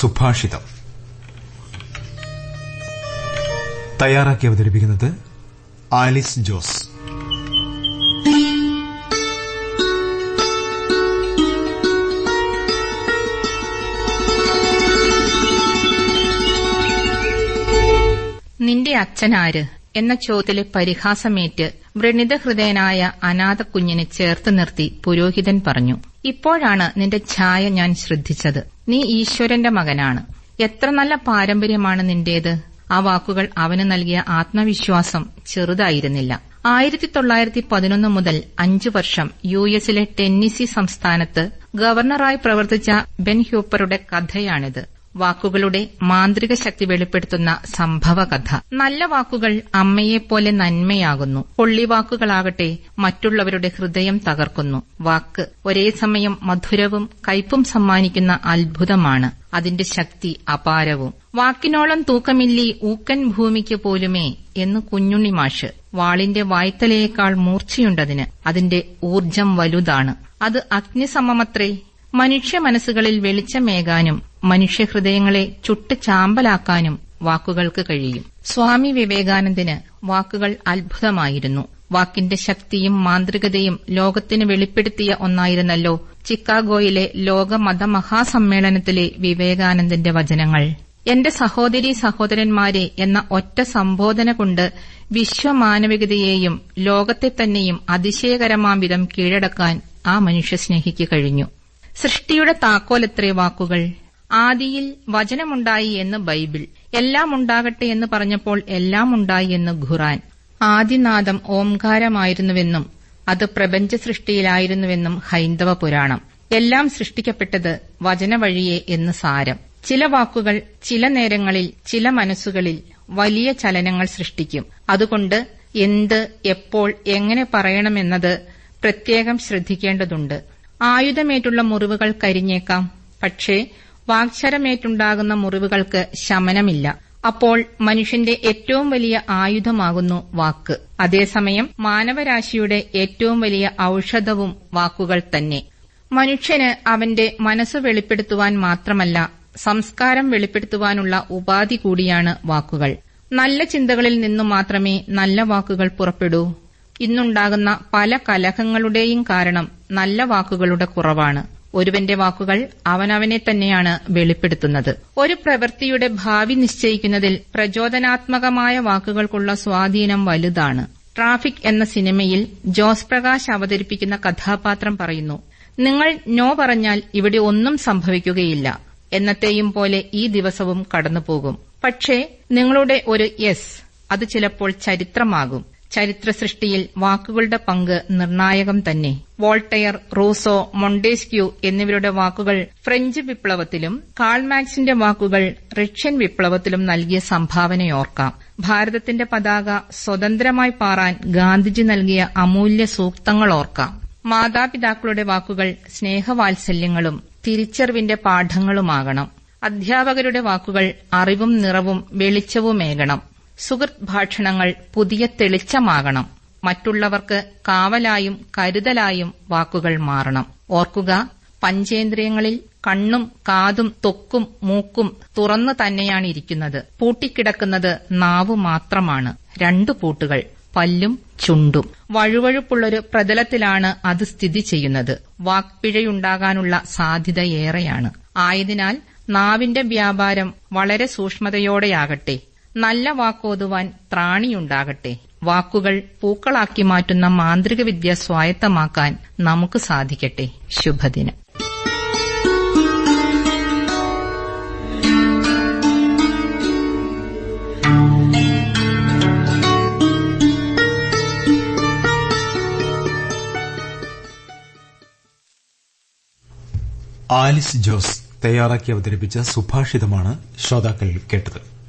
സുഭാഷിതം. തയ്യാറാക്കി അവതരിപ്പിക്കുന്നത് ആലിസ് ജോസ്. നിന്റെ അച്ഛനാര്? എന്ന ചോദ്യത്തിലെ പരിഹാസമേറ്റ് വ്രണിത ഹൃദയനായ അനാഥ കുഞ്ഞിനെ ചേർത്ത് നിർത്തി പുരോഹിതൻ പറഞ്ഞു ഇപ്പോഴാണ് നിന്റെ ഛായ ഞാൻ ശ്രദ്ധിച്ചത്. നീ ഈശ്വരന്റെ മകനാണ്. എത്ര നല്ല പാരമ്പര്യമാണ് നിന്റേത്. ആ വാക്കുകൾ അവന് നൽകിയ ആത്മവിശ്വാസം ചെറുതായിരുന്നില്ല. ആയിരത്തി തൊള്ളായിരത്തി പതിനൊന്ന് മുതൽ അഞ്ചു വർഷം യു എസിലെ ടെന്നിസി സംസ്ഥാനത്ത് ഗവർണറായി പ്രവർത്തിച്ച ബെൻ ഹ്യൂപ്പറുടെ കഥയാണിത്. വാക്കുകളുടെ മാന്ത്രിക ശക്തി വെളിപ്പെടുത്തുന്ന സംഭവകഥ. നല്ല വാക്കുകൾ അമ്മയെപ്പോലെ നന്മയാകുന്നു. പൊള്ളിവാക്കുകളാകട്ടെ മറ്റുള്ളവരുടെ ഹൃദയം തകർക്കുന്നു. വാക്ക് ഒരേ സമയം മധുരവും കയ്പും സമ്മാനിക്കുന്ന അത്ഭുതമാണ്. അതിന്റെ ശക്തി അപാരവും. വാക്കിനോളം തൂക്കമില്ലി ഊക്കൻ ഭൂമിക്ക് പോലുമേ എന്ന് കുഞ്ഞുണ്ണി മാഷ് വാളിന്റെ വായ്ത്തലയേക്കാൾ മൂർച്ചയുണ്ടതിന് അതിന്റെ ഊർജം വലുതാണ്. അത് അഗ്നിസമമത്രേ. മനുഷ്യ മനസ്സുകളിൽ വെളിച്ചമേകാനും മനുഷ്യഹൃദയങ്ങളെ ചുട്ട് ചാമ്പലാക്കാനും വാക്കുകൾക്ക് കഴിയും. സ്വാമി വിവേകാനന്ദന് വാക്കുകൾ അത്ഭുതമായിരുന്നു. വാക്കിന്റെ ശക്തിയും മാന്ത്രികതയും ലോകത്തിന് വെളിപ്പെടുത്തിയ ഒന്നായിരുന്നല്ലോ ചിക്കാഗോയിലെ ലോക മതമഹാസമ്മേളനത്തിലെ വിവേകാനന്ദന്റെ വചനങ്ങൾ. എന്റെ സഹോദരി സഹോദരന്മാരെ എന്ന ഒറ്റ സംബോധന കൊണ്ട് വിശ്വമാനവികതയെയും ലോകത്തെ തന്നെയും അതിശയകരമാം വിധം കീഴടക്കാൻ ആ മനുഷ്യ മനുഷ്യസ്നേഹിക്ക് കഴിഞ്ഞു. സൃഷ്ടിയുടെ താക്കോലെത്രേ വാക്കുകൾ? ആദിയിൽ വചനമുണ്ടായി എന്ന് ബൈബിൾ എല്ലാം ഉണ്ടാകട്ടെ എന്ന് പറഞ്ഞപ്പോൾ എല്ലാം ഉണ്ടായി എന്ന് ഖുറാൻ ആദിനാദം ഓംകാരമായിരുന്നുവെന്നും അത് പ്രപഞ്ച സൃഷ്ടിയിലായിരുന്നുവെന്നും ഹൈന്ദവ പുരാണം. എല്ലാം സൃഷ്ടിക്കപ്പെട്ടത് വചനവഴിയെ എന്ന് സാരം. ചില വാക്കുകൾ ചില നേരങ്ങളിൽ ചില മനസ്സുകളിൽ വലിയ ചലനങ്ങൾ സൃഷ്ടിക്കും. അതുകൊണ്ട് എന്ത് എപ്പോൾ എങ്ങനെ പറയണമെന്നത് പ്രത്യേകം ശ്രദ്ധിക്കേണ്ടതുണ്ട്. ആയുധമേറ്റുള്ള മുറിവുകൾ കരിഞ്ഞേക്കാം. പക്ഷേ വാക്ചരമേറ്റുണ്ടാകുന്ന മുറിവുകൾക്ക് ശമനമില്ല. അപ്പോൾ മനുഷ്യന്റെ ഏറ്റവും വലിയ ആയുധമാകുന്നു വാക്ക്. അതേസമയം മാനവരാശിയുടെ ഏറ്റവും വലിയ ഔഷധവും വാക്കുകൾ തന്നെ. മനുഷ്യന് അവന്റെ മനസ്സ് വെളിപ്പെടുത്തുവാൻ മാത്രമല്ല സംസ്കാരം വെളിപ്പെടുത്തുവാനുള്ള ഉപാധി കൂടിയാണ് വാക്കുകൾ. നല്ല ചിന്തകളിൽ നിന്നു മാത്രമേ നല്ല വാക്കുകൾ പുറപ്പെടൂ. ഇന്നുണ്ടാകുന്ന പല കലഹങ്ങളുടെയും കാരണം നല്ല വാക്കുകളുടെ കുറവാണ്. ഒരുവന്റെ വാക്കുകൾ അവനവനെ തന്നെയാണ് വെളിപ്പെടുത്തുന്നത്. ഒരു പ്രവൃത്തിയുടെ ഭാവി നിശ്ചയിക്കുന്നതിൽ പ്രചോദനാത്മകമായ വാക്കുകൾക്കുള്ള സ്വാധീനം വലുതാണ്. ട്രാഫിക് എന്ന സിനിമയിൽ ജോസ് പ്രകാശ് അവതരിപ്പിക്കുന്ന കഥാപാത്രം പറയുന്നു നിങ്ങൾ നോ പറഞ്ഞാൽ ഇവിടെ ഒന്നും സംഭവിക്കുകയില്ല. എന്നത്തെയും പോലെ ഈ ദിവസവും കടന്നുപോകും. പക്ഷേ നിങ്ങളുടെ ഒരു യെസ് അത് ചിലപ്പോൾ ചരിത്രമാകും. ചരിത്ര സൃഷ്ടിയിൽ വാക്കുകളുടെ പങ്ക് നിർണായകം തന്നെ. വോൾട്ടയർ റൂസോ മൊണ്ടേസ്ക്യൂ എന്നിവരുടെ വാക്കുകൾ ഫ്രഞ്ച് വിപ്ലവത്തിലും കാൾമാക്സിന്റെ വാക്കുകൾ റഷ്യൻ വിപ്ലവത്തിലും നൽകിയ സംഭാവനയോർക്കാം. ഭാരതത്തിന്റെ പതാക സ്വതന്ത്രമായി പാറാൻ ഗാന്ധിജി നൽകിയ അമൂല്യ സൂക്തങ്ങൾ ഓർക്കാം മാതാപിതാക്കളുടെ വാക്കുകൾ സ്നേഹവാത്സല്യങ്ങളും തിരിച്ചറിവിന്റെ പാഠങ്ങളുമാകണം. അധ്യാപകരുടെ വാക്കുകൾ അറിവും നിറവും വെളിച്ചവുമേകണം. സുഹൃത് ഭാഷണങ്ങൾ പുതിയ തെളിച്ചമാകണം. മറ്റുള്ളവർക്ക് കാവലായും കരുതലായും വാക്കുകൾ മാറണം. ഓർക്കുക പഞ്ചേന്ദ്രിയങ്ങളിൽ കണ്ണും കാതും തൊക്കും മൂക്കും തുറന്നു തന്നെയാണ് ഇരിക്കുന്നത്. പൂട്ടിക്കിടക്കുന്നത് നാവ് മാത്രമാണ്. രണ്ടു പൂട്ടുകൾ പല്ലും ചുണ്ടും. വഴുവഴുപ്പുള്ളൊരു പ്രതലത്തിലാണ് അത് സ്ഥിതി ചെയ്യുന്നത്. വാക്പിഴയുണ്ടാകാനുള്ള സാധ്യത ഏറെയാണ്. ആയതിനാൽ നാവിന്റെ വ്യാപാരം വളരെ സൂക്ഷ്മതയോടെയാകട്ടെ. നല്ല വാക്കോതുവാൻ ത്രാണിയുണ്ടാകട്ടെ. വാക്കുകൾ പൂക്കളാക്കി മാറ്റുന്ന മാന്ത്രിക വിദ്യ സ്വായത്തമാക്കാൻ നമുക്ക് സാധിക്കട്ടെ. ശുഭദിനം. ആലിസ് ജോസ് തയ്യാറാക്കി അവതരിപ്പിച്ച സുഭാഷിതമാണ് ശ്രോതാക്കൾ കേട്ടത്.